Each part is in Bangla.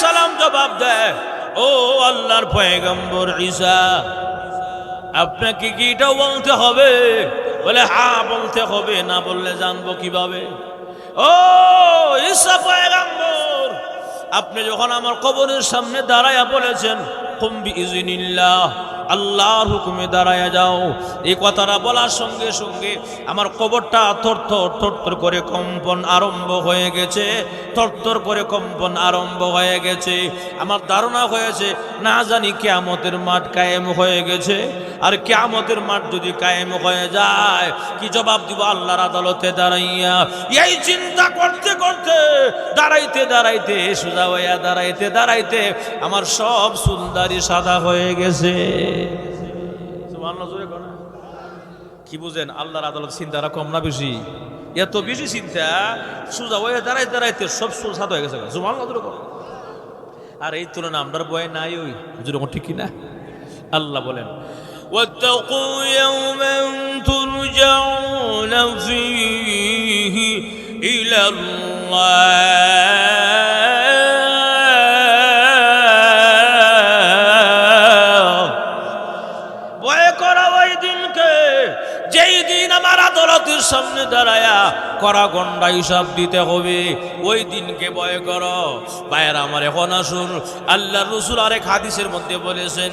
সালাম জবাব দেয়, ও আল্লাহর পয়গম্বর ঈসা, আপনাকে কি এটাও বলতে হবে? বলে হা বলতে হবে, না বললে জানব কীভাবে? ও ঈসা পয়গম্বর, আপনি যখন আমার কবরের সামনে দাঁড়ায়া বলেছেন কুম্বি ইজিনিল্লাহ আল্লাহর হুকুমে দাঁড়ায়া যাও। এই কথাটা বলার সঙ্গে সঙ্গে আমার কবরটা থরথর থরথর করে কম্পন আরম্ভ হয়ে গেছে। থরথর করে কম্পন আরম্ভ হয়ে গেছে। আমার ধারণা হয়েছে, না জানি কেয়ামতের মাঠ কায়েম হয়ে গেছে। আর কেয়ামতের মাঠ যদি কায়েম হয়ে যায়, কি জবাব দিব আল্লাহর আদালতে দাঁড়াইয়া? এই চিন্তা করতে করতে, দাঁড়াইতে দাঁড়াইতে, সোজা হইয়া দাঁড়াইতে দাঁড়াইতে আমার সব সুন্দরী সাদা হয়ে গেছে। সুবহানাল্লাহ জোরে কর না। কি বুঝেন আল্লাহর আদালত চিন্তাটা কম না বেশি এত বেশি চিন্তা সোজা হয়ে দাঁড়াইতে দাঁড়াইতে সব চুল সাদা হয়ে গেছে সুবহানাল্লাহ জোরে কর আর এই তুলনা আমরার বয়ে নাই ওই যেরকম ঠিক কি না আল্লাহ বলেন واتقوا يوما ترجعون فيه إلى الله সামনে দাঁড়ায়া করা গন্ডা হিসাব দিতে হবে। ওই দিনকে ভয় করো। ভাইয়ের আমার এখন আসুন। আল্লাহ রসুল আরেক হাদিসের মধ্যে বলেছেন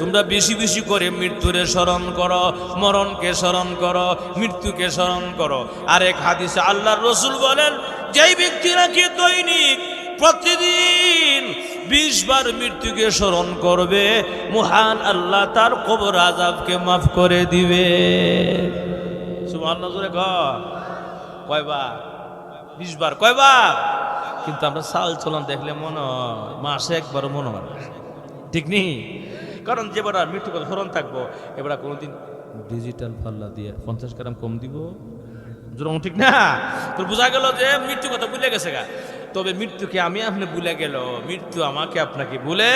তোমরা বেশি বেশি করে মৃত্যুরে স্মরণ করো, মরণকে স্মরণ করো, মৃত্যুকে স্মরণ করো। আরেক হাদিসে আল্লাহর রসুল বলেন, যেই ব্যক্তি নাকি দৈনিক প্রতিদিন বিশ বার মৃত্যুকে স্মরণ করবে, মহান আল্লাহ তার কবর আজাবকে মাফ করে দিবে। সুবহানাল্লাহ, জোরে কর। কয়বার? বিশ বার। কয়বার? কিন্তু আমরা চাল চলন দেখলে মনে হয়, মাসে একবারও মনে হয় ঠিক নেই কারণ যেবার আর মৃত্যু কথা স্মরণ থাকব, এবার কোনোদিন ডিজিটাল পাল্লা দিয়ে পঞ্চাশ গ্রাম কম দিব। যেরকম ঠিক না? তোর বোঝা গেল যে মৃত্যু কথা ভুলে গেছে গা। তবে মৃত্যুকে আমি আপনি ভুলে গেল। মৃত্যু আমাকে আপনাকে ভুলে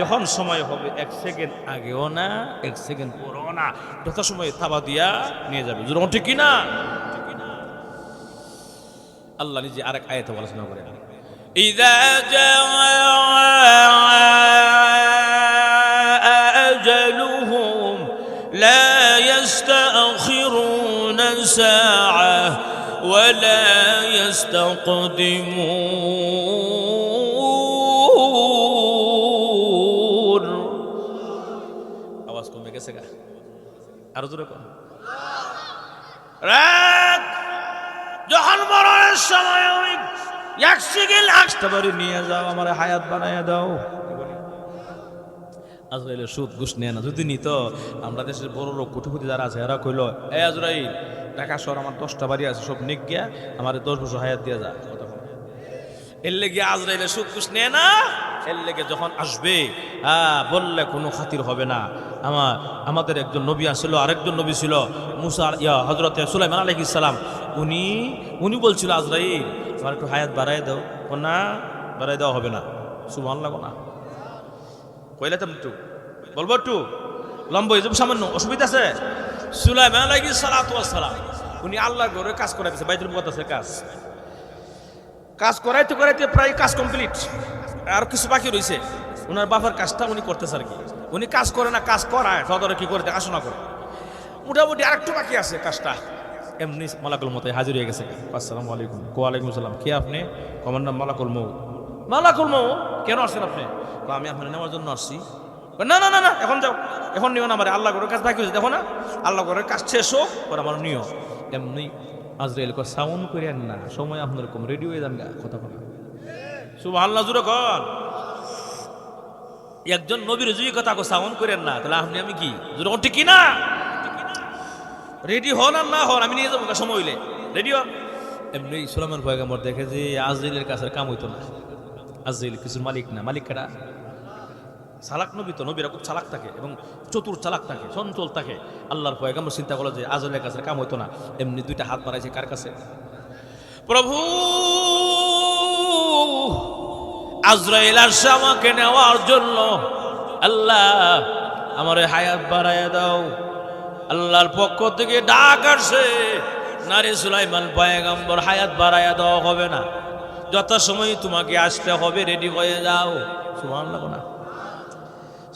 যখন সময় হবে, এক সেকেন্ড আগেও না, এক সেকেন্ড পরও না যথা সময় থাবা দিয়া নিয়ে যাবে। ঠিক না আল্লাহ নিজে আরেক আয়তে আলোচনা করে ইদা يستقدمون আওয়াজ কমে গেছে গা আরো জোরে কর রাত যখন মরণের সময় ওই এক সেকেন্ড আসতে পারি নিয়ে যাও আমার হায়াত বানাইয়া দাও আজরাইলের সুদ ঘুষ নেয় না। যদি নিত, আমরা দেশের বড় লোক, কোটিপতি যারা আছে, এরা কইল, এ আজরাইল, ঢাকা শহর আমার দশটা বাড়ি আছে, সব নিক গিয়া, আমার দশ বছর হায়াত দিয়ে যা। এর লেগে আজরাইলের সুদ ঘুষ নেয় না। এর লেগে যখন আসবে হ্যাঁ বললে কোনো খাতির হবে না। আমার, আমাদের একজন নবী আসছিল আরেকজন নবী ছিল, মুসা, ইয়া হজরত সুলাইমান আলাইহিস সালাম। উনি উনি বলছিল, আজরাইল আমার একটু হায়াত বাড়াই দাও। না বাড়াই দেওয়া হবে না। সুবহান লাগো না। কইলে তো। একটু বলব একটু? লম্ব যে সামান্য। অসুবিধা আছে? সুলাইমান আলাইহিস সালাতু সালাম। উনি আল্লাহর ঘরে কাজ করাইতেছে, বাইতুল মুকাদ্দাসের কাজ। কাজ করাইতে করাইতে প্রায় কাজ কমপ্লিট। আর কিছু বাকি রয়েছে ওনার বাবার কাজটা উনি করতেছে আর কি। উনি কাজ করে না, কাজ করায়। সদরে কি করে? দেখাশোনা করে। মোটামুটি আরেকটু বাকি আছে কাজটা। এমনি মালাকুল মতো হাজির হয়ে গেছে। আসসালামু আলাইকুম। ওয়ালাইকুম আসসালাম। কে আপনি? নাম মালাকুল মৌ মালাকুল মৌ কেন আসছেন আপনি? আমি আপনার নেওয়ার জন্য আসছি। না না না না, এখন যাও। এখন নিও না আল্লাহ ঘরের কাজ বাকি হয়েছে, দেখো না? আল্লাহ ঘরের কাজ শেষ হোক পর আমার নিও। এমনি আজরাইল কয়, সাউন্ড করিয়েন না, সময় আপনার কম, রেডি হয়ে যান কথা বলা। শুভ আল্লাহ জুড়ে কন। একজন নবীর যদি কথা সাউন্ড করেন না, তাহলে আপনি, আমি কি? জুড়ে ঠিক না? রেডি হন আর না হন, আমি নিয়ে যাব সময় হইলে। রেডি হন এমনি সুলামান পয়গামর দেখে যে আজরাইলের কাছে কাম হইতো না। আজরাইল কিছুর মালিক না, মালিক কেটা চালাক নবী তো, নবীরা খুব চালাক থাকে এবং চতুর চালাক থাকে, চঞ্চল থাকে। আল্লাহর পয়গামর চিন্তা করল যে আজলের কাছে কাম হইতো না, এমনি দুইটা হাত বাড়াইছে কার কাছে? প্রভু, আজরাইল আসছে আমাকে নেওয়ার জন্য। আল্লাহ, আমার হায়াত বাড়াইয়া দাও। আল্লাহর পক্ষ থেকে ডাক আসছে, নারে সুলাইমান পয়গাম্বর, হায়াত বাড়াইয়া দেওয়া হবে না। যত সময় তোমাকে আসতে হবে রেডি হয়ে যাও। সুমান লাগো না।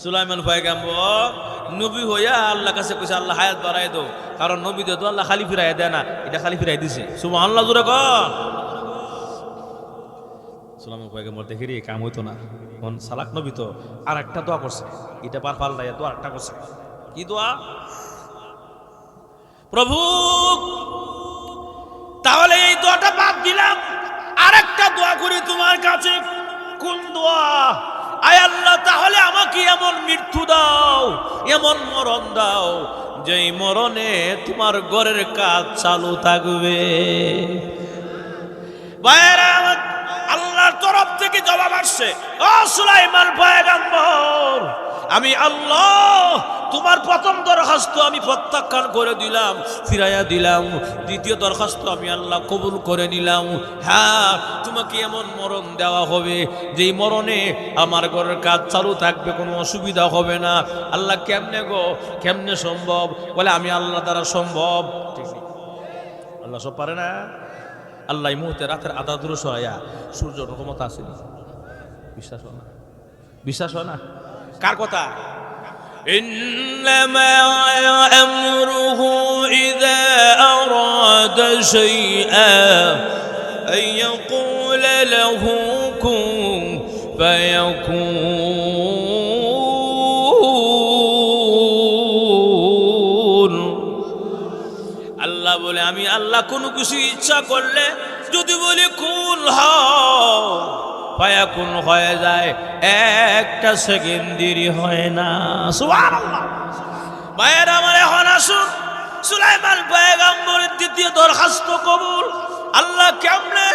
সুলাইমান পয়গাম্বর, নবী হইয়া আল্লাহ কাছে কইছে, আল্লাহ হায়াত বাড়াই দাও। কারণ নবী তো আল্লাহ খালি ফিরাই দেয় না, এটা খালি ফিরাই দিছে। সুমান আল্লাহ জোরে কর সুলাইমান পয়গাম্বর, দেখি রে, কাম হইতো না। মন সালাক নবী তো আর একটা দোয়া করছে। এটা পাল্লাই তো আর একটা করছে। কি দোয়া? প্রভু, তাহলে এই দোয়াটা বাদ দিলাম। আরেকটা দোয়া করি তোমার কাছে। কোন দোয়া? আয় আল্লাহ, তাহলে আমাকে এমন মৃত্যু দাও, এমন মরণ দাও, যেই মরণে তোমার ঘরের কাজ চালু থাকবে। ভাইয়েরা আল্লাহর তরফ থেকে জবাব আসছে, ও সুলাইমান, পয়গাম্বর, আমি আল্লাহ তোমার প্রথম দরখাস্ত আমি প্রত্যাখ্যান করে দিলাম, ফিরাইয়া দিলাম। দ্বিতীয় দরখাস্ত আমি আল্লাহ কবুল করে নিলাম। হ্যাঁ তোমাকে এমন মরণ দেওয়া হবে, যেই মরণে আমার ঘরের কাজ চালু থাকবে, কোনো অসুবিধা হবে না। আল্লাহ কেমনে গো? কেমনে সম্ভব? বলে, আমি আল্লাহ দ্বারা সম্ভব। ঠিক আল্লাহ সব পারে না? আল্লাহ মুহূর্তে রাতের আধা দূরে সরাইয়া সূর্য ক্ষমতা আসেনি বিশ্বাস হয় না? বিশ্বাস হয় না? কার কথা? إنما أمره إذا أراد شيئا أن يقول له كن فيكون আল্লাহ বলে আমি আল্লাহ কোনো কিছু ইচ্ছা করলে যদি বলি কুল হও পায়া কোন হয়ে যায়, একটা সেকেন্ড দেরি হয় না। সুবহানাল্লাহ। ভাইয়ের আমার এখন আসুন। সুলাইমান পয়গম্বরের দ্বিতীয় দরখাস্ত কবুল। আল্লাহ কেমনে?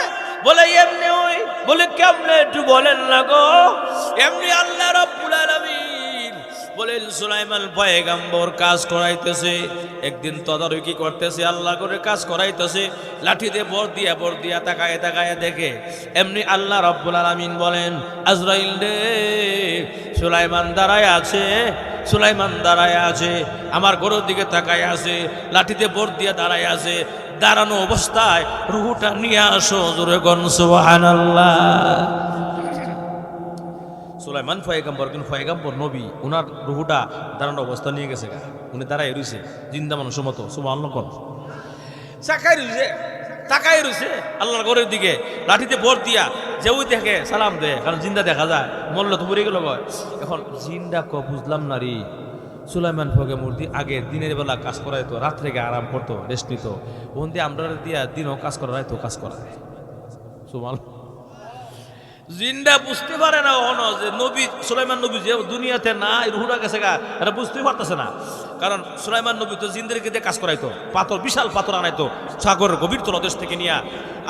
বলে, এমনি ওই, বলে, কেমনে? একটু বলেন না গো। এমনি আল্লাহ রব্বুল আলামিন বলেন সুলাইমান পয়গাম্বর কাজ করাইতেছে। একদিন তদারকি করতেছে, আল্লাহ করে কাজ করাইতেছে। লাঠি দিয়ে বর দিয়া বর দিয়া তাকায় তাকায় দেখে এমনি আল্লাহ রব্বুল আলামিন বলেন, আজরাইল রে, সুলাইমান দাঁড়ায় আছে, সুলাইমান দাঁড়ায় আছে, আমার গরুর দিকে তাকায় আছে লাঠিতে বর দিয়া দাঁড়ায় আছে, দাঁড়ানো অবস্থায় রুহুটা নিয়ে আসো, জোরে গন সুবহানাল্লাহ। সুলাইমান ফয়েগাম্বর কিন্তু ফয়েগাম্বর নবী, উনার রুহুটা দাঁড়ানো অবস্থা নিয়ে গেছে উনি দাঁড়াই রইছে, জিন্দা মানুষের মতো, সুবহানাল্লাহ কোন। চাকাই রইছে তাকাই রইছে, আল্লাহর ঘরের দিকে, লাঠিতে ভোট দিয়া যে ওই দেখে সালাম দে কারণ জিন্দা দেখা যায়, মরল তো মরে গেল এখন জিন্দা ক বুঝলাম না রে, সুলাইমান ফগে মূর্তি আগে দিনের বেলা কাজ করাইতো, রাত্রে গিয়ে আরাম করতো রেস্ট নিত। দিয়ে আমরা দিয়া দিনও কাজ করা রাইতো কাজ করা সুমাল জিন্দা বুঝতে পারে না কখনো যে নবী, সুলাইমান নবী যে দুনিয়াতে না রুহুরা গেছে গা, এটা বুঝতেই পারতেছে না। কারণ সুলাইমান নবী তো জিন্দেরকে দিয়ে কাজ করাইতো, পাথর, বিশাল পাথর আনাইতো সাগরের গভীর তলদেশ থেকে নিয়ে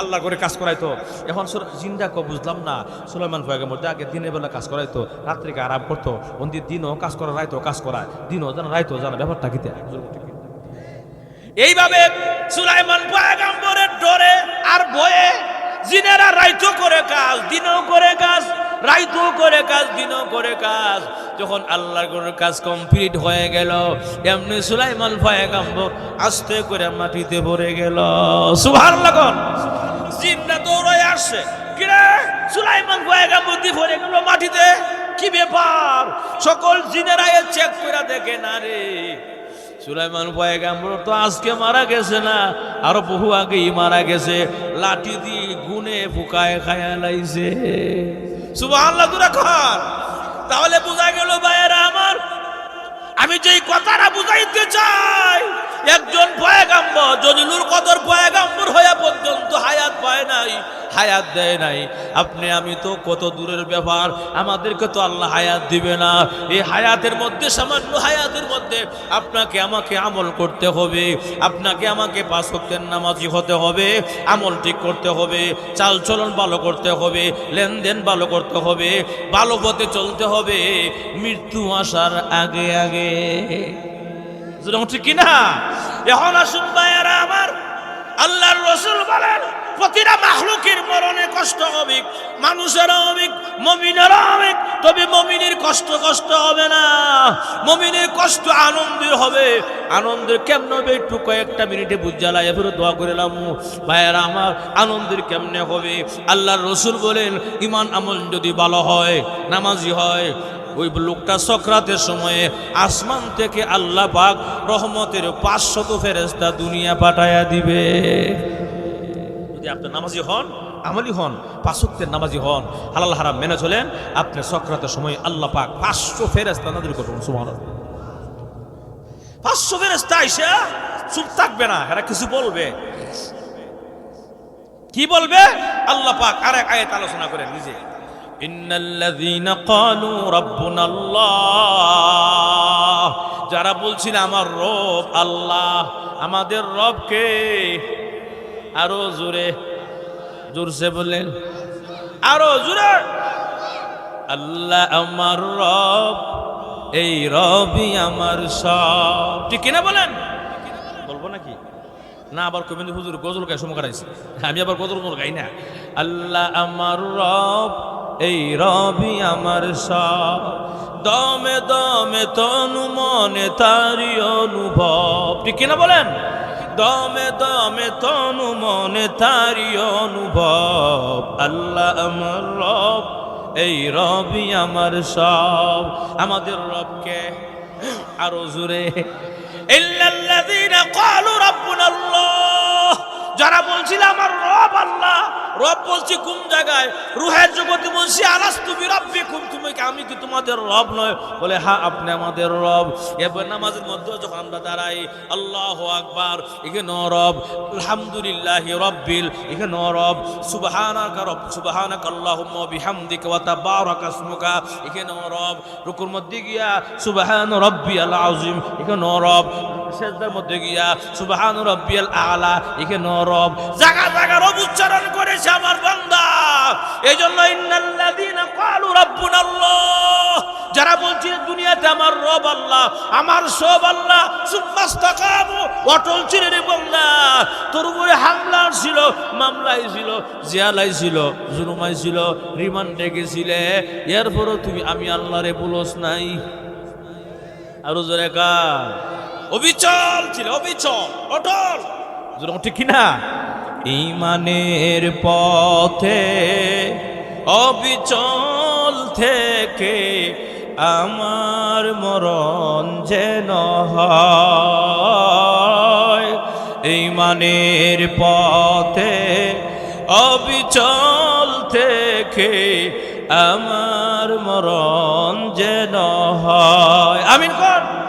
আল্লাহ করে কাজ করাইতো। এখন জিন্দা ক বুঝলাম না, সুলাইমান ফয়েগের মধ্যে আগে দিনের বেলা কাজ করাইতো রাত্রিকে আরাম করতো অন্দি দিনও কাজ করা রাইতো কাজ করা, দিনও জানা রাইতো জানা, ব্যাপারটা কিতে এইভাবে সুলাইমান পয়গাম্বরের ডরে আর ভয়ে জিনেরা রাইতো করে কাজ, দিনও করে কাজ রাইতো করে কাজ, দিনও করে কাজ। যখন আল্লাহর ঘরের কাজ কমপ্লিট হয়ে গেল, এমনি সুলাইমান পয়গাম্বর আস্তে করে মাটিতে পড়ে গেল। সুভার লাগন জিনরা দৌড়ে আসছে। কিরে সুলাইমান পয়গাম্বর দিয়ে পড়ে গেল মাটিতে? কি ব্যাপার? সকল জিনেরা চেক করে দেখে, না রে। সুলাইমান পয়গাম্বর তো আজকে মারা গেছে না, আরও বহু আগেই মারা গেছে। লাঠি দিয়ে গুনে ফুকায় খায়া লাইছে। সুবহানাল্লাহ, দুরা খান তাহলে বোঝা গেল ভাইয়েরা আমার, আমি যেই কথাটা বুঝাইতে চাই একজন পয়গাম্বর, জলিলুর কদর পয়গাম্বর হয়ে পর্যন্ত হায়াত পায় নাই, হায়াত দেয় নাই। আপনি, আমি তো কত দূরের ব্যাপার, আমাদেরকে তো আল্লাহ হায়াত দিবে না। এই হায়াতের মধ্যে, সামান্য হায়াতের মধ্যে আপনাকে, আমাকে আমল করতে হবে। আপনাকে, আমাকে পাঁচ হকের নামাজি হতে হবে, আমল ঠিক করতে হবে, চালচলন ভালো করতে হবে, লেনদেন ভালো করতে হবে, ভালো পথে চলতে হবে, মৃত্যু আসার আগে আগে। ঠিক কিনা? এখন আসুন ভাইয়ারা আমার। আল্লাহর রসুল বলেন, প্রতিটা মাহলুকের মরণে কষ্ট হবে, মানুষেরা হবে, মমিনেরা হবে, তবে মমিনের কষ্ট কষ্ট হবে না। মমিনের কষ্ট আনন্দের হবে। আনন্দের কেমন হবে? একটু কয়েকটা মিনিটে বুঝালা এবারে দোয়া করিলাম ভাইয়েরা আমার, আনন্দের কেমনে হবে? আল্লাহর রসুল বলেন ইমান আমল যদি ভালো হয়, নামাজি হয় ওই লোকটা সক্রাতের সময়ে আসমান থেকে আল্লাহ পাক রহমতের পাঁচশত ফেরেস্তা দুনিয়া পাঠায়া দিবে। যদি আপনি নামাজি হন, আমলি হন পাঁচত্বের নামাজি হন, হালাল হারাম মেনে চলেন, আপনি সক্রাতের সময় আল্লাহ পাক পাঁচশো ফেরেস্তা নাদির করবেন সুমান পাঁচশো ফেরেস্তা আইসা চুপ থাকবে না, এরা কিছু বলবে। কি বলবে? আল্লাহ পাক আরেক আয়াত আলোচনা করেন নিজে। ইন্নাল্লাযীনা ক্বালু রাব্বুনাল্লাহ। যারা বলছিল, আমার রব আল্লাহ, আমাদের রবকে আরও জোরে, জোরসে বললেন, আরও জোরে, আল্লাহ আমার রব, এই রবই আমার সব। ঠিক কিনা বলেন? বলব নাকি? না, আবার কবিন্দ হুজুর গজল গায়ে সময় আমি আবার গজল গজল গাই না। আল্লাহ আমার রব এই রবি আমার সব দমে দমে তনু মনে তারি অনুভব। ঠিক কিনা বলেন? দমে দমে তনু মনে তারি অনুভব। আল্লাহ আমার রব, এই রবি আমার সব। আমাদের রবকে আরও জুড়ে যারা বলছিল আমার রব আল্লাহ রব বলছি কোন জায়গায় রুহের জগতে বলছি আলাস তুমি রব্বি কুম তুমি আমি কি তোমাদের রব নয় বলে হ্যাঁ আপনি আমাদের রব। এবার নামাজের মধ্যে যখন আমরা দাঁড়াই, আল্লাহ আকবার, এখানে রব। আলহামদুলিল্লাহ রব্বিল, এখানে রব। সুবহানাকা রব, সুবহানাকা আল্লাহুম্মা বিহামদিকা ওয়া তাবারাকা ইসমুকা, এখানে রব। রুকুর মধ্যে গিয়া, সুবহান রব্বিয়াল আযীম, এখানে রব। সেজদার মধ্যে গিয়া সুবহান রব্বিয়াল আলা এখানে রব জায়গা জায়গা রব উচ্চারণ করেছে আমার বান্দা। এই জন্য ইন্নাল্লাযীনা ক্বালু রাব্বুনাল্লাহ, যারা বলছে, দুনিয়াতে আমার রব আল্লাহ, আমার সব আল্লাহ সুম্মাস্তাকামু অটল ছিল রে বান্দা তোর উপরে হামলা ছিল মামলাই ছিল জিয়ালাই ছিল জুলুমাই ছিল, রিমান্ডে গেছিলে, এরপরও তুমি, আমি আল্লাহরে বলস নাই। আরও জোরে কা অবিচল ছিল, অবিচল, অটল। ঠিক কিনা? ইমানের পথে অবিচল থেকে আমার মরণ হয়। ইমানের পথে অবিচল থেকে আমার মরণ যেন হয়। আমিন কর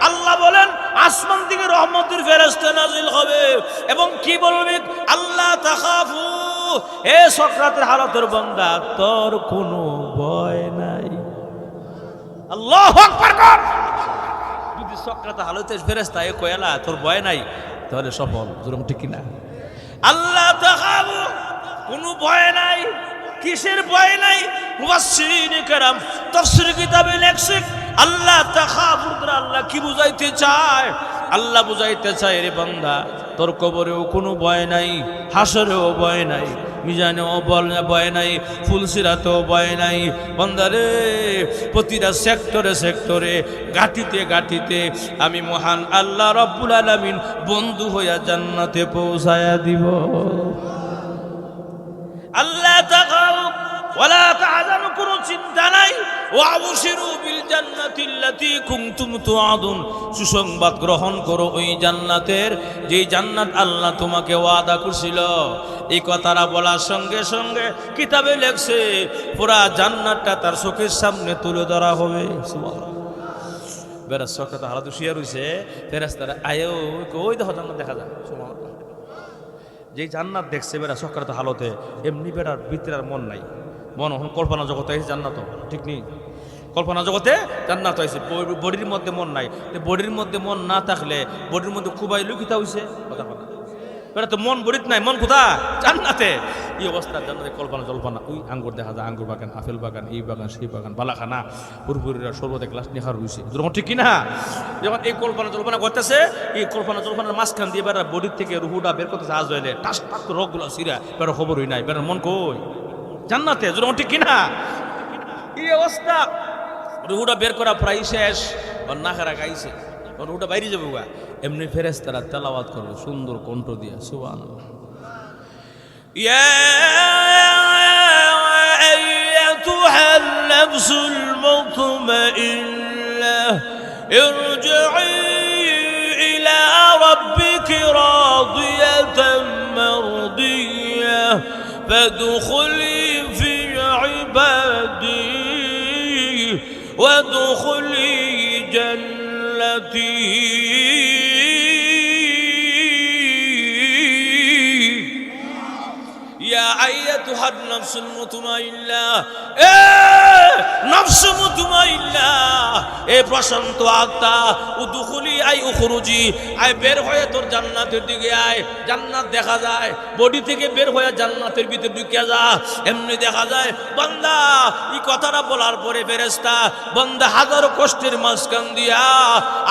আল্লাহ বলেন, আসমান থেকে রহমতের ফেরেশতা নাজিল হবে। এবং কি বলবে? আল্লাহ তাখাফু। হে সক্রাতের হালতের বান্দা, তোর কোনো ভয় নাই। আল্লাহু যদি সক্রাতে হালতের ফেরেশতা এ কয়লা তোর ভয় নাই, তাহলে সফল যেরকম ঠিক কিনা? আল্লাহ তাখাফু। কোনো ভয় নাই। কিসের ভয় নাই মুফাসসিরিন کرام তাফসীর কিতাবে লেখছে আল্লাহ তাখাফুর দ্বারা আল্লাহ কি বুঝাইতে চায় আল্লাহ বুঝাইতে চায় রে বান্দা তোর কবরেও কোনো ভয় নাই হাসরেও ভয় নাই মিজানেও বল ভয় নাই ফুলসিরাতেও ভয় নাই বন্দারে প্রতিটা সেক্টরে সেক্টরে গাঠিতে গাঠিতে আমি মহান আল্লাহ রব্বুল আলামিন বন্ধু হইয়া জান্নাতে পৌঁছায়া দিব আল্লাহ তাকাও ওয়ালা তাহজানু, কোনো চিন্তা নাই। ওয়া আবশিরু বিল জান্নাতিল্লাতী কুনতুম তুআদুন। সুসংবাদ গ্রহণ করো ওই জান্নাতের যেই জান্নাত আল্লাহ তোমাকে ওয়াদা করছিল। এই কথাটা বলার সঙ্গে সঙ্গে কিতাবে লেখছে, পুরা জান্নাতটা তার চোখের সামনে তুলে ধরা হবে। সুবহানাল্লাহ। বেরাস সকাতে হালাতে শুয়ে রয়েছে ফেরেস্তারা আয়ো ওই দেখো জান্নাত দেখা যায়। সুবহানাল্লাহ। যেই জান্নাত দেখছে বেড়া সক্রান্ত হালতে, এমনি বেড়ার ভিতরে আর মন নাই। মন এখন কল্পনা জগতে হয়েছে জান্নাত। ঠিক নেই? কল্পনা জগতে জান্নাত হয়েছে বডির মধ্যে মন নাই। বডির মধ্যে মন না থাকলে বডির মধ্যে খুবাই লুকিতা হয়েছে কথা কথা বেটা তো মন বরিত নাই, মন কোথা জান্নাতে। এই অবস্থা, জান্নাতে কল্পনা, জল্পনা। ওই আঙ্গুর দেখা যায়, আঙ্গুর বাগান, আপেল বাগান, এই বাগান, সেই বাগান, বালাখানা। পুরপুরিরা সর্বদা গ্লাস নিয়ে হার রয়েছে যেরকম ঠিক কিনা? যখন এই কল্পনা, জল্পনা করতেছে, এই কল্পনা, জল্পনার মাঝখান দিয়ে বেড়া বডির থেকে রুহুটা বের করতেছে আজ হইলে টাস টাস রোগগুলো সিরা বেড়া খবরই নাই। বেড়ার মন কই? জান্নাতে যেরকম ঠিক কিনা? এই অবস্থা। রুহুটা বের করা প্রায় শেষ। ওর গাইছে ওর রুহুটা বাইরে যাবে গা। এমনি ফেরেস তারা তেলাওয়াত করবে সুন্দর কণ্ঠ দিয়ে সুবান يا أيتها النفس المطمئنة ارجعي إلى ربك راضية مرضية فادخلي في عبادي وادخلي جنتي এ এ উখরুজি। আয়, বের হয়ে তোর জান্নাতের দিকে আয়। জান্নাত দেখা যায়, বডি থেকে বের হয়ে জান্নাতের ভিতরে যা। এমনি দেখা যায়, বান্দা কথাটা বলার পরে মাঝখান দিয়া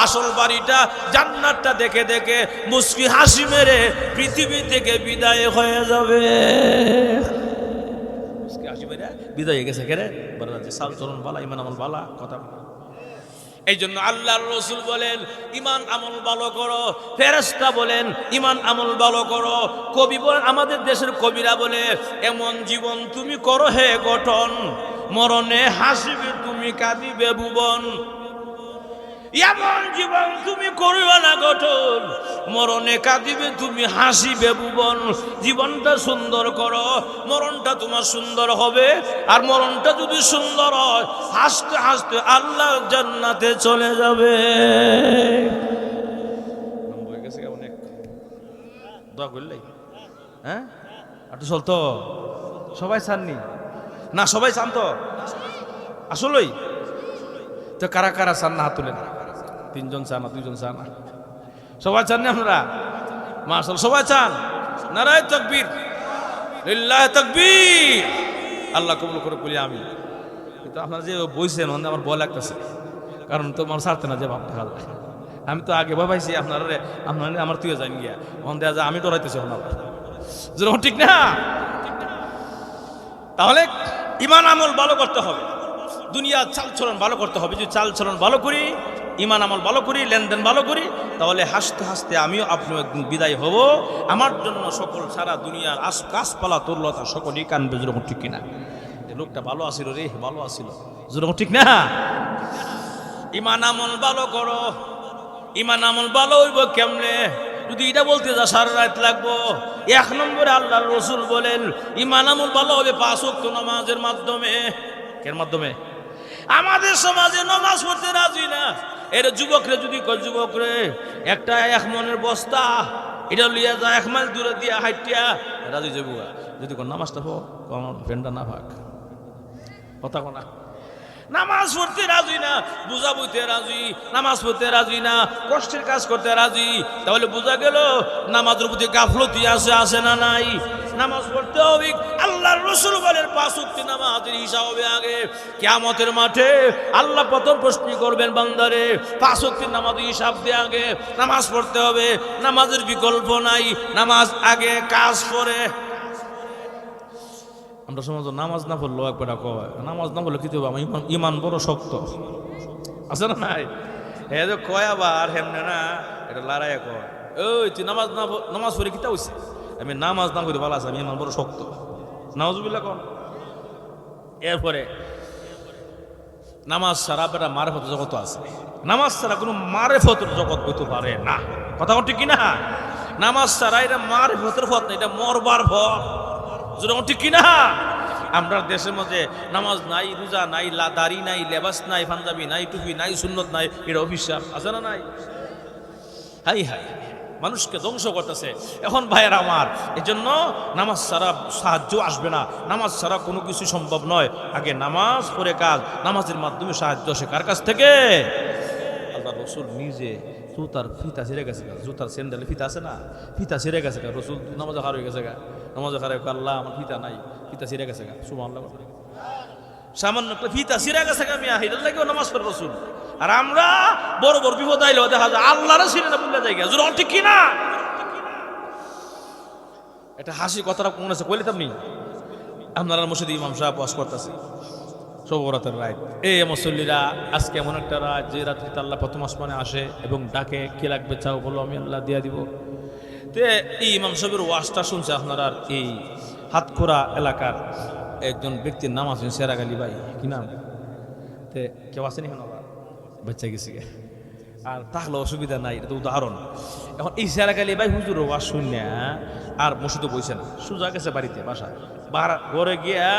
আসল বাড়িটা, জান্নাতটা দেখে দেখে মুসকি হাসি মেরে পৃথিবী থেকে বিদায় হয়ে যাবে। বিদায় হয়ে গেছে, কেরে? বলে যে সাল চলন, বালা, ইমান আমল বালা, কথা এই জন্য আল্লাহর রসুল বলেন, ইমান আমল ভালো করো। ফেরেস্তা বলেন, ইমান আমল ভালো করো। কবি বলেন, আমাদের দেশের কবিরা বলে, এমন জীবন তুমি করো হে গঠন, মরণে হাসিবে তুমি কাঁদিবে ভুবন। এমন জীবন তুমি করিবে না গঠন। মরণে কাঁদিবে, তুমি হাসিবে, ভুবন। জীবনটা সুন্দর করো, মরণটা তোমার সুন্দর হবে। আর মরণটা যদি সুন্দর হয়, হাসতে হাসতে আল্লাহ জান্নাতে চলে যাবে। হ্যাঁ সবাই চাননি? না, সবাই চান তো আসলেই? তো কারা কারা চান না হাত তুলেন তিনজন চান না দুইজন চান। না সবাই চান না আপনারা? মার্শাল সবাই চান। নারায় তকবীর। লিল্লাহ তকবীর। আল্লাহ কবুল করে বলি আমি কিন্তু আপনারা যে বইছেন মানে আমার ভয় লাগতেছে। কারণ তো তোমার ছাড়তে না, যে ভাব দেখা আমি তো আগে ভাবাইছি আপনারা আপনার আমার তুই জান গিয়া। ওখান দেওয়া যায়, আমি ডরাইতেছি আবার। যেরকম ঠিক না? তাহলে ইমান আমল ভালো করতে হবে। দুনিয়া চাল চলন ভালো করতে হবে। যদি চাল চলন ভালো করি ইমান আমল ভালো করি, লেনদেন ভালো করি, তাহলে হাসতে হাসতে আমিও আপনিও একদিন বিদায় হব। আমার জন্য সকল সারা দুনিয়ার আস, গাছপালা তরলতা সকলই কানবে যেরকম ঠিক কিনা? লোকটা ভালো আসিল রে, ভালো আসিল যেরকম ঠিক না? ইমান আমল ভালো করো। ইমান আমল ভালো হইব কেমনে? যদি এটা বলতে যা সারা রাত লাগবো। এক নম্বরে আল্লাহ রসুল বলেন, ইমান আমল ভালো হবে পাঁচ ওয়াক্ত নামাজের মাধ্যমে। কের মাধ্যমে? আমাদের সমাজে নমাজ পড়তে রাজি না। এর যুবকরে যদি কয়, যুবকরে, একটা এক মনের বস্তা, এটা লিয়া যা, এক মাইল দূরে দিয়া হাইটিয়া রাজি যাবুয়া যদি কোন নামাজটা হোক আমার ফ্রেন্ডটা না ভাগ কথা কোনা নামাজ পড়তে রাজি না, বুঝা বুঝতে রাজি, নামাজ পড়তে রাজি না, কষ্টের কাজ করতে রাজি, তাহলে বোঝা গেল নামাজের প্রতি গাফলতি আছে আছে না নাই? নামাজ পড়তে হবে, আল্লাহর রসুল বলেন, পাঁচ উক্তি নামাজের হিসাব হবে আগে। কেয়ামতের মাঠে আল্লাহ প্রথম প্রশ্ন করবেন, বান্দারে, পাঁচ উক্তির নামাজ হিসাব দিয়ে আগে। নামাজ পড়তে হবে, নামাজের বিকল্প নাই, নামাজ আগে, কাজ করে আমরা সমাজ নামাজ না পড়ল একবার কয় নামাজ না পড়লে কি হবে? আমার ইমান বড় শক্ত। আছে না নাই? হে যে কয় আবার, হেমনে না? এটা লড়াই কয়। ওই, তুই নামাজ না নামাজ পড়ে কিতা হইছে? আমি নামাজ না পড়ে ভালো আছে আমি ইমান বড় শক্ত। নামাজুবিল্লা কন। এরপরে, নামাজ ছাড়া বেটা মারেফত জগৎ আছে। নামাজ ছাড়া কোনো মারেফতের জগৎ হইতে পারে না। কথা ঠিক কিনা? নামাজ ছাড়া এটা মারেফতের ফত না, এটা মরবার যেরকম ঠিক কিনা? আমরা দেশের মধ্যে নামাজ নাই, রোজা নাই দাড়ি নাই, লেবাস নাই, পাঞ্জাবি নাই, টুপি নাই, সুন্নত নাই এটা অভিশাপ আছে না নাই? হাই হাই মানুষকে ধ্বংস করতেছে। এখন ভাইয়ের আমার এই জন্য নামাজ ছাড়া সাহায্য আসবে না। নামাজ ছাড়া কোনো কিছু সম্ভব নয়। আগে নামাজ পড়ে কাজ। নামাজের মাধ্যমে সাহায্য আসে কার কাছ থেকে? আল্লাহ রসুল নিজে জুতার ফিতা ছিঁড়ে গেছে জুতার স্যান্ডেলে ফিতা আছে না? ফিতা ছিঁড়ে গেছে রসুল নামাজ হার হয়ে গেছে গা। নামাজে হয়ে আল্লাহ আমার ফিতা নাই, ফিতা ছিঁড়ে গেছে গা সুমান সামান্য একটা ফিতা ছিঁড়ে গেছে গা মিয়া হিটার লাগেও নামাজ পড়ে শুন আর আমরা বড় বড় বিপদ আইলেও দেখা যায় আল্লাহরে ছিঁড়ে না বললে যাই গা ঠিক কিনা এটা হাসি কথাটা কোন আছে, কইলে আপনি আপনারা মসজিদে ইমাম সাহেব ওয়াজ করতেছে। সবরাতের রাত। এই মুসল্লিরা, আজকে এমন একটা রাত যে রাত্রিতে আল্লাহ প্রথম আসমানে আসে এবং ডাকে, কি লাগবে চাও বলো, আমি আল্লাহ দিয়া দিব। তে এই ইমাম সাহেবের ওয়াজটা শুনছে আপনারা এই হাতখোরা এলাকার একজন ব্যক্তির নাম আছেন সেরাগ আলী ভাই, কি নাম? তে কেউ আসেনি এখন আবার? বাচ্চা গেছি। আর তাহলে অসুবিধা নাই, এটা তো উদাহরণ। এখন এই সেরাগ আলী ভাই হুজুর ওয়াজ শুনে আর মসজিদে বইছে না, সুজা গেছে বাড়িতে, বাসা। বাহার ঘরে গিয়া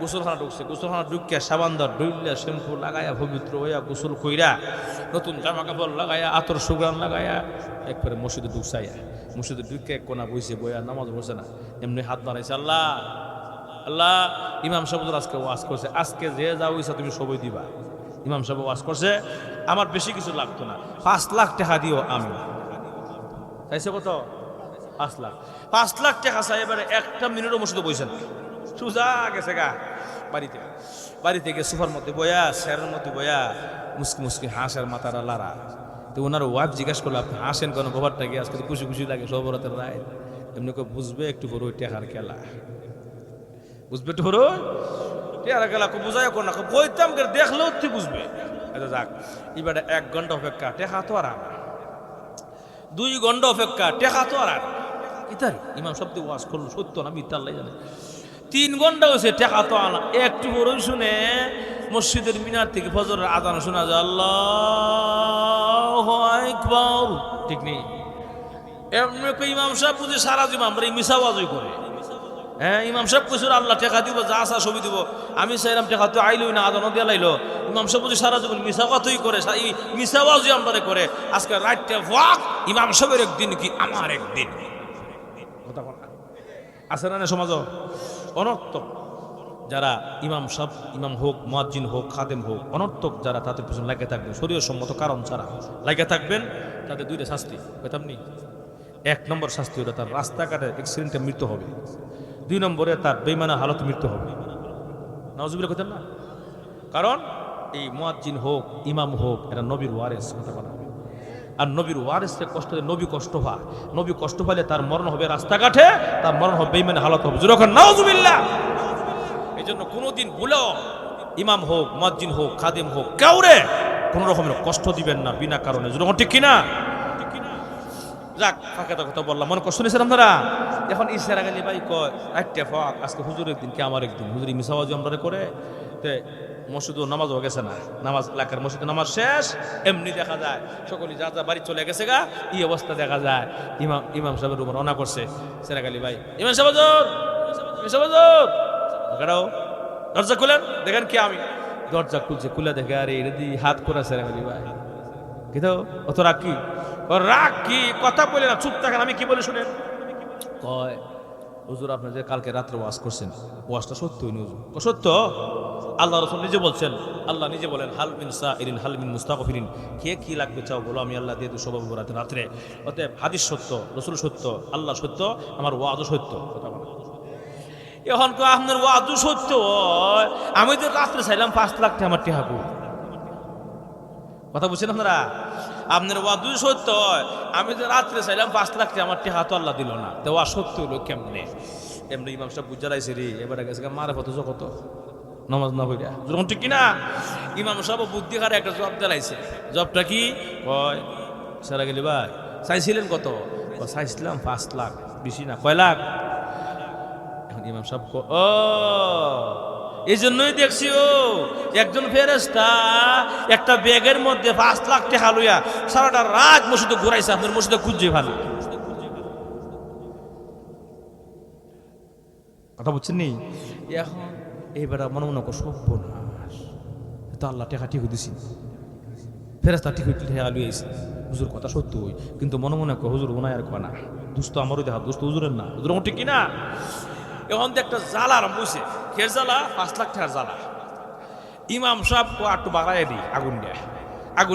গোসলখানা ঢুকছে, গোসলখানা ঢুকিয়া সাবানদার ডুইলা শ্যাম্পু লাগায়া পবিত্র হইয়া গোসল কইরা, নতুন জামা কাপড় লাগায়া আতর সুগ্রান লাগায়া একবারে মসজিদে ঢুকছাইয়া। মসজিদে ঢুকে এক কোনা বইছে, বইয়া নামাজ বসে না। এমনি হাত বাড়াইছে, আল্লাহ আল্লাহ, ইমাম সাহেব আজকে ওয়াজ করছে। আজকে যে যা হইছে তুমি সবই দিবা। ইমাম সাহেব ওয়াজ করছে, আমার বেশি কিছু লাগতো না। পাঁচ লাখ টাকা দিও আমি। চাইছে কত? পাঁচ লাখ। পাঁচ লাখ টাকা চাই, এবারে একটা মিনিটও মসজিদে বইছেন সুজা গেছে গা, বাড়িতে। বাড়িতে গিয়ে সোফার মধ্যে বয়া স্যারের মধ্যে বয়া মুসকি মুসকি হাঁসের মাথারা লারা তো ওনার ওয়াইফ জিজ্ঞাসা করল, আপনি হাসেন কেন? গোবরটা গিয়ে আজকে খুশি খুশি লাগে সবরাতের রায়? এমনি করে বুঝবে একটু বড় টেকার খেলা বুঝবে একটু বড় টেকার খেলা খুব বুঝাই কোন না। বইতাম করে দেখলেও তুই বুঝবে। এটা যাক, এবারে এক ঘণ্টা অপেক্ষা টেকা তো আর দুই ঘণ্টা অপেক্ষা টেকা তো আর আনা ইতারি? ইমাম ওয়াজ করল, সত্য না মিথ্যা জানে। তিন ঘণ্টা হয়েছে টেকা তো আনা। একটু বড়ই শুনে মসজিদের মিনার থেকে ফজরের আদান শোনা যায়, আল্লাহ আকবার। ঠিক নেই? এমনি ইমাম সাহেব বুঝে সারা আমরা এই মিসাওয়াজই করে। হ্যাঁ ইমাম সাহেব কইসুর আল্লাহ টেকা দিব, যা আসা ছবি দিব। আমি চাইলাম টেকা তো আইলই না আদানো দিয়ে লাইলো। ইমাম সাহেব বুঝে সারা জীবন মিসাওয়াতই করে, সা- এই মিসাওয়াজই আমরা করে। আজকে রাইটটা ওয়াক, ইমাম সাহেবের একদিন কি? আমার একদিন। কথা। আছে না সমাজ অনর্থক। যারা ইমাম সব ইমাম হোক, মুয়াজ্জিন হোক, খাদেম হোক, অনর্থক যারা তাদের পিছনে লাগে থাকবেন শরীর সম্মত কারণ ছাড়া লাগে থাকবেন, তাদের দুইটা শাস্তি পেতাম নি এক নম্বর শাস্তি হলো তার রাস্তাঘাটে অ্যাক্সিডেন্টে মৃত্যু হবে। দুই নম্বরে তার বেইমানা হালত মৃত্যু হবে। নজবির কথা না? কারণ এই মুয়াজ্জিন হোক, ইমাম হোক এটা নবীর ওয়ারেস কথা বলা আর নবীর ওয়ারেসকে কষ্ট নবী কষ্ট পায় নবী কষ্ট পাইলে তার মরণ হবে রাস্তাঘাটে, তার মরণ হবে বেইমানে হালত হবে। যখন নাউজুবিল্লাহ। এই জন্য কোনোদিন ভুলেও ইমাম হোক মসজিদ হোক, খাদিম হোক, কাউরে কোন রকমের কষ্ট দিবেন না বিনা কারণে। যখন ঠিক কিনা? যাক, ফাঁকে কথা বললাম। মনে কষ্ট নিয়েছেন আপনারা? এখন ইসের আগে ভাই কয় একটা ফাঁক, আজকে হুজুরের দিন কে আমার একদিন হুজুর মিসাওয়াজি আমরা করে, তে মসজিদও নামাজ হয়ে গেছে না। নামাজ এলাকার মসজিদে নামাজ শেষ, এমনি দেখা যায়, সকলে যা যা বাড়ি চলে গেছে গা, এই অবস্থা দেখা যায়। ইমাম ইমাম সাহেবের উপর অনা করছে। সেরাগালি ভাই। ইমাম সাহেব দরজা খুলেন, দেখেন কি আমি। দরজা খুলছে, খুলে দেখে, আরে দিয়ে হাত করা সেরাগালি ভাই। কিন্তু অত রাগ কি? রাগ কি? কথা বলে না, চুপ থাকেন, আমি কি বলে শুনেন? কয়? হুজুর, আপনি যে কালকে রাত্রে ওয়াজ করছেন, ওয়াজটা সত্য হইনি সত্য? আল্লাহ রসুল নিজে বলছেন, আল্লাহ নিজে বলেন হালমিন সা ইরিন হালমিন মুস্তাকফিরিন কে কি লাগবে চাও বলো? আমি আল্লাহ দিয়ে সবাব রাতে রাত্রে। অতএব হাদিস সত্য, রসুল সত্য, আল্লাহ সত্য, আমার ওয়াজও সত্য। কথা এখন তো আপনার ওয়াজও সত্য আমি তো রাত্রে চাইলাম পাঁচ লাখ টাকা আমার টেহাকু কথা বুঝছেন আপনারা? আপনার ওয়াদু সত্য হয়। আমি যে রাত্রে চাইলাম পাঁচ লাখ আমার টেহা তো আল্লাহ দিল না। তো ওয়া সত্য হইল কেমনে? এমনি ইমাম সাহেব বুঝা লাইছে রে, এবারে গেছে মারে কত কত নমাজ না হইয়া যখন ঠিক কিনা? ইমাম সাহেব বুদ্ধি খারে একটা জব দিলাইছে জবটা কি? কয়, সারা গেলি ভাই, চাইছিলেন কত? চাইছিলাম পাঁচ লাখ, বেশি না। কয় লাখ? এখন ইমাম সাহেব ও এই জন্যই দেখছি, ও, একজন ফেরেস্তা একটা ব্যাগের মধ্যে পাঁচ লাখ টাকা লইয়া সারাটা রাত মসজিদে ঘুরাইছে, আপনার মসজিদে খুঁজছে ভালো। কথা বুঝছেন নি? এখন এইবার মনে মনে কর সর্বনাশ। তো আল্লাহ টাকা ঠিক দিছি ফেরেস্তা ঠিক হইতে ঠেকা লুই আইছে। হুজুর, কথা সত্য হই কিন্তু মনে মনে কর, হুজুর ওনায় আর কয় না। আমারও দেখা দুস্থ হুজুরের না। হুজুর ঠিক কিনা? এখন তো একটা জ্বালা আরম্ভ হয়েছে খের জ্বালা? পাঁচ লাখ টাকার জ্বালা। ইমাম সাহেব কো আটটু বাড়াই দিই, আগুন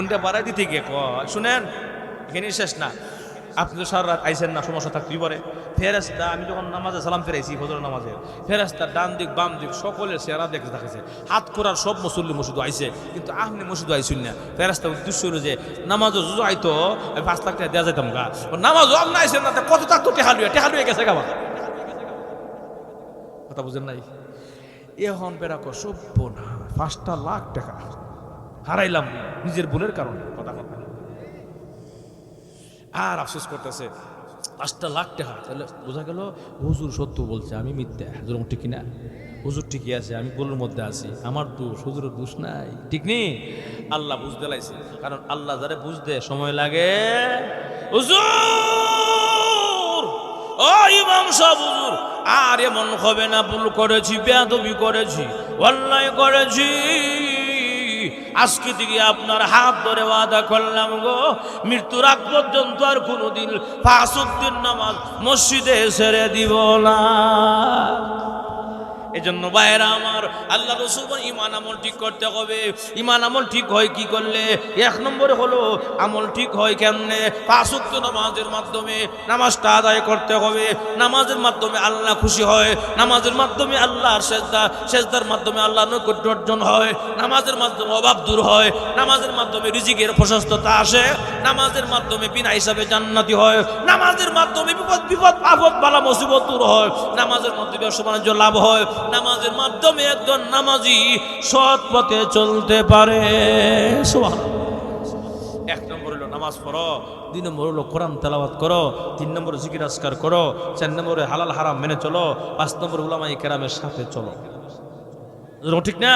দেয়। বাড়াই দিতে গিয়ে ক শুনেন, এখানে শেষ না। আপনি তো সারা রাত আইসেন না, সমস্যা থাকতেই পারে। ফেরাস্তা আমি যখন নামাজে সালাম ফেরাইছি ফজর নামাজে ফেরাস্তা ডান দিক, বাম দিক, সকলের চেহারা দেখতে থাকেছে। হাত করার সব মুসল্লি মসুদ আইছে, কিন্তু আপনি মসজিদ আইসুন না। ফেরাস্তা উদ্দেশ্য হলো যে, নামাজও যুজো আইতো, আমি পাঁচ লাখ টাকা দেওয়া যেতাম গা। নামাজও আপনি আইসেন না কত থাকতো টেহালুয়া টেহালুয়া গেছে গাবা কথা বুঝেন নাই? এখন বেড়াকো সভ্য না পাঁচটা লাখ টাকা হারাইলাম নিজের ভুলের কারণে। কথা কথা আর আফসোস করতেছে, পাঁচটা লাখ টাকা, তাহলে বোঝা গেল হুজুর সত্য বলছে, আমি মিথ্যা, হুজুর ঠিক কিনা? হুজুর ঠিকই আছে, আমি ভুলের মধ্যে আছি, আমার দোষ, হুজুরের দোষ নাই। ঠিক নেই আল্লাহ বুঝতে লাগছে কারণ আল্লাহ যারা বুঝতে সময় লাগে। হুজুর, ও ইমাম সাহেব, হুজুর আর এমন হবে না, ভুল করেছি বেদবি করেছি, অন্যায় করেছি। আজকে থেকে আপনার হাত ধরে ওয়াদা করলাম গো, মৃত্যুর আগ পর্যন্ত আর কোনোদিন পাঁচ নামাজ মসজিদে সেরে দিব না। এই জন্য বাইরা আমার, আল্লাহ রসুল ইমান আমল ঠিক করতে হবে। ইমান আমল ঠিক হয় কি করলে? এক নম্বরে হলো, আমল ঠিক হয় কেমনে? পাঁচক্ত নামাজের মাধ্যমে নামাজটা আদায় করতে হবে। নামাজের মাধ্যমে আল্লাহ খুশি হয়, নামাজের মাধ্যমে আল্লাহর সেজদা, সেজদার মাধ্যমে আল্লাহ নৈকট্য অর্জন হয়। নামাজের মাধ্যমে অভাব দূর হয়, নামাজের মাধ্যমে রিজিকের প্রশস্ততা আসে। নামাজের মাধ্যমে বিনা হিসাবে জান্নাতি হয়। নামাজের মাধ্যমে বিপদ বিপদ আপদ বালা, মুসিবত দূর হয়। নামাজের মাধ্যমে বাণিজ্য লাভ হয়। নামাজের মাধ্যমে একজন নামাজি সৎ পথে চলতে পারে। এক নম্বর হলো নামাজ পড়ো, দুই নম্বর হলো কোরআন তেলাওয়াত করো, তিন নম্বর জিকির আসকার করো, চার নম্বরে হালাল হারাম মেনে চলো, পাঁচ নম্বর উলামাই কেরামের সাথে চলো। ঠিক না?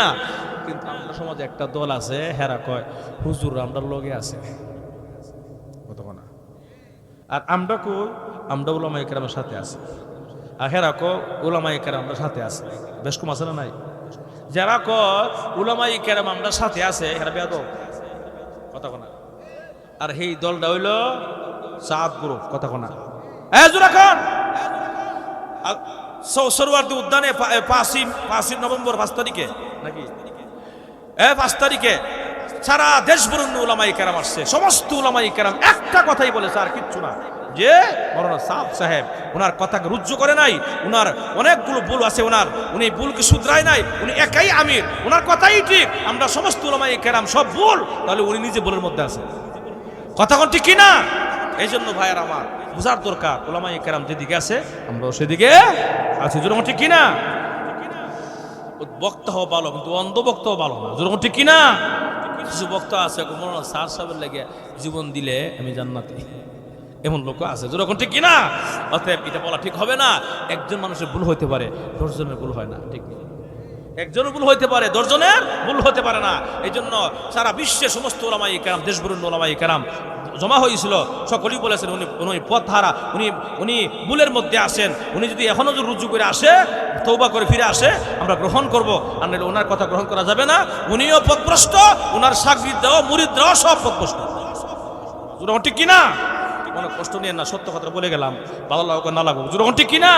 কিন্তু আমরা সমাজে একটা দল আছে, হেরা কয়, হুজুর, আমরা লগে আছে। আর আমরা কই? আমরা উলামাই কেরামের সাথে আছি। আর হেরা কো উলামাই কেরাম আমরা সাথে আছে। বেশ কম আছে না নাই? যারা ক উলামাই কেরাম আমরা সাথে আছে, হেরা বেয়াদ কথা কোনা। আর সেই দলটা হইল সাত গ্রুপ, কথা কোনা। জোরা খান! সরোয়ার্দি উদ্যানে পাঁচই পাঁচই নভেম্বর পাঁচ তারিখে, নাকি? এ পাঁচ তারিখে সারা দেশ বরুণ উলামাই কেরাম আসছে। সমস্ত উলামাই কেরাম একটা কথাই বলেছে, আর কিচ্ছু না। যে মরনা সাহ সাহেব ওনার কথাকে রুজ্জু করে নাই ওনার অনেকগুলো ভুল আছে ওনার উনি ভুলকে শুধরায় নাই, উনি একাই আমির ওনার কথাই ঠিক, আমরা সমস্ত উলামাই কেরাম সব ভুল, তাহলে উনি নিজে ভুলের মধ্যে আছে কথা কোন ঠিক কিনা? এই জন্য ভাইয়ের আমার বুঝার দরকার ওলামাই কেরাম যেদিকে আছে, আমরাও সেদিকে আছি। যেরকম ঠিক কিনা? বক্তা হওয়া ভালো, কিন্তু অন্ধ বক্তাও ভালো না। যেরকম ঠিক কিনা? কিছু বক্তা আছে সার সাহেবের লেগে জীবন দিলে আমি জান্নাতি। এমন লোক আছে। যেরকম ঠিক কিনা? অতএব এটা বলা ঠিক হবে না। একজন মানুষের ভুল হইতে পারে, দশজনের ভুল হয় না, ঠিক একজনের ভুল হইতে পারে, দশজনের ভুল হতে পারে না। এই জন্য সারা বিশ্বে সমস্ত ওলামাই কেরাম দেশবরুণ ওলামাই কেরাম জমা হয়েছিল। সকলেই বলেছেন, উনি উনি পথ হারা উনি উনি ভুলের মধ্যে আসেন উনি যদি এখনও যদি রুজু করে আসে তৌবা করে ফিরে আসে, আমরা গ্রহণ করব। আর নাহলে ওনার কথা গ্রহণ করা যাবে না। উনিও পথভ্রষ্ট ওনার সাগরিদরাও মুরিদরাও সব পথভ্রষ্ট। যেরকম ঠিক কিনা? কোনো কষ্ট নিয়ে না, সত্য কথা বলে গেলাম। ভালো আর না লাগুক যখন ঠিক কিনা?